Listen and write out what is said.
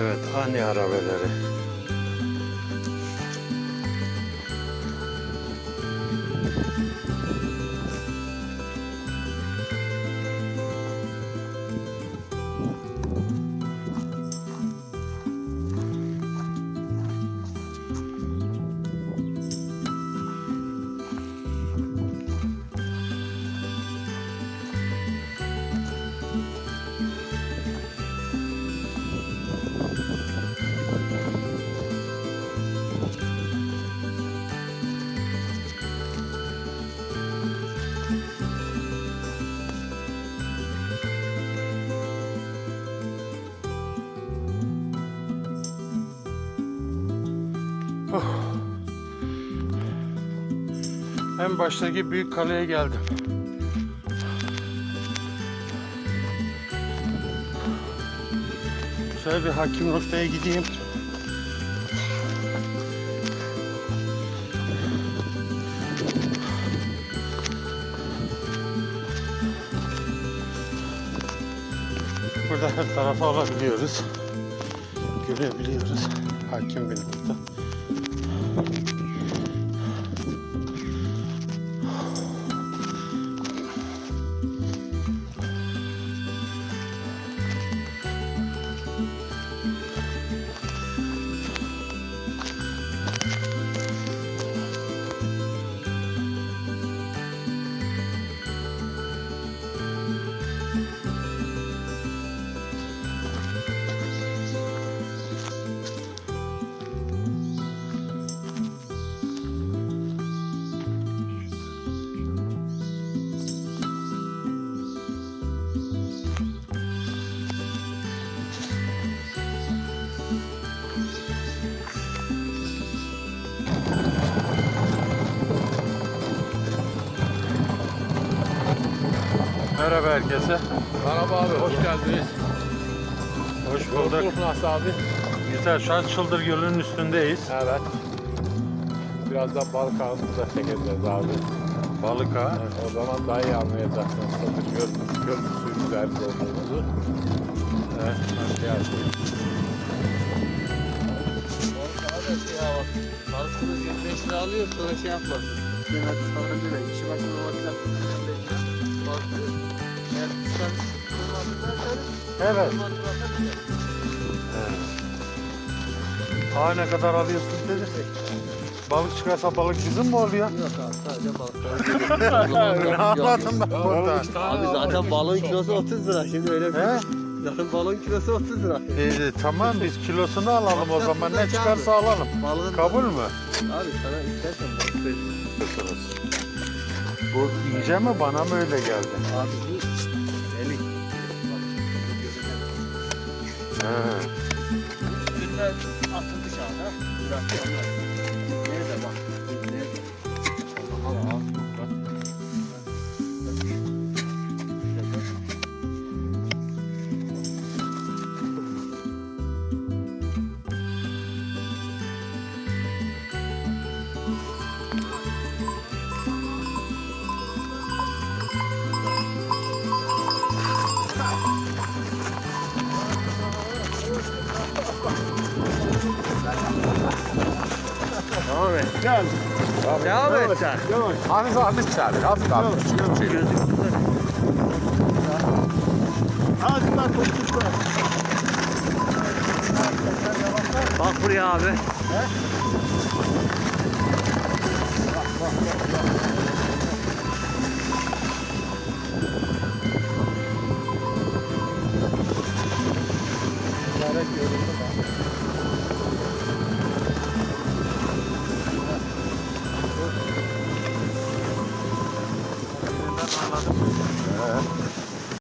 Evet, ani harabeleri. Arabeleri. En baştaki büyük kaleye geldim. Şöyle bir hakim noktaya gideyim. Burada her tarafa alabiliyoruz. Görebiliyoruz. Hakim bir nokta. Merhaba herkese. Merhaba abi, hoş geldiniz. Hoş bulduk. Nasılsın abi? Güzel. Şu an Çıldır Gölü'nün üstündeyiz. Evet. Birazdan balık ağzımıza çekeceğiz abi. Balık ağa. Evet, o zaman daha iyi anlayacaksınız. Satır göl, göl suyu güzel olduğumuzu. Evet. Hadi yazmayın. Balıkçınız 25 lira alıyor sonra şey yapmasın. Hadi sana göre kişi başına olacak. Balıkçı eğer sen kırmadın derseniz Evet. derseniz Ağa ne kadar alıyorsun dedi. Balık çıkarsa balık bizim mi oluyor? Yok abi sadece balıklar. ne anladım ben burada? Abi zaten balığın kilosu 30 lira şimdi öyle bir He? Zaten balığın kilosu 30 lira. Ee, tamam biz kilosunu alalım o zaman. Ne çıkarsa alalım. Balığın Kabul mü? Abi sana istersen balık ver. Bu ince mi bana mı öyle geldi? Abi bu göreceğim. He. Üstünde atıldı şu an et. Gel. Devam et sen. Hafif hafif çağır. Hafif hafif. Ağzından tutuşlar. Bak buraya abi.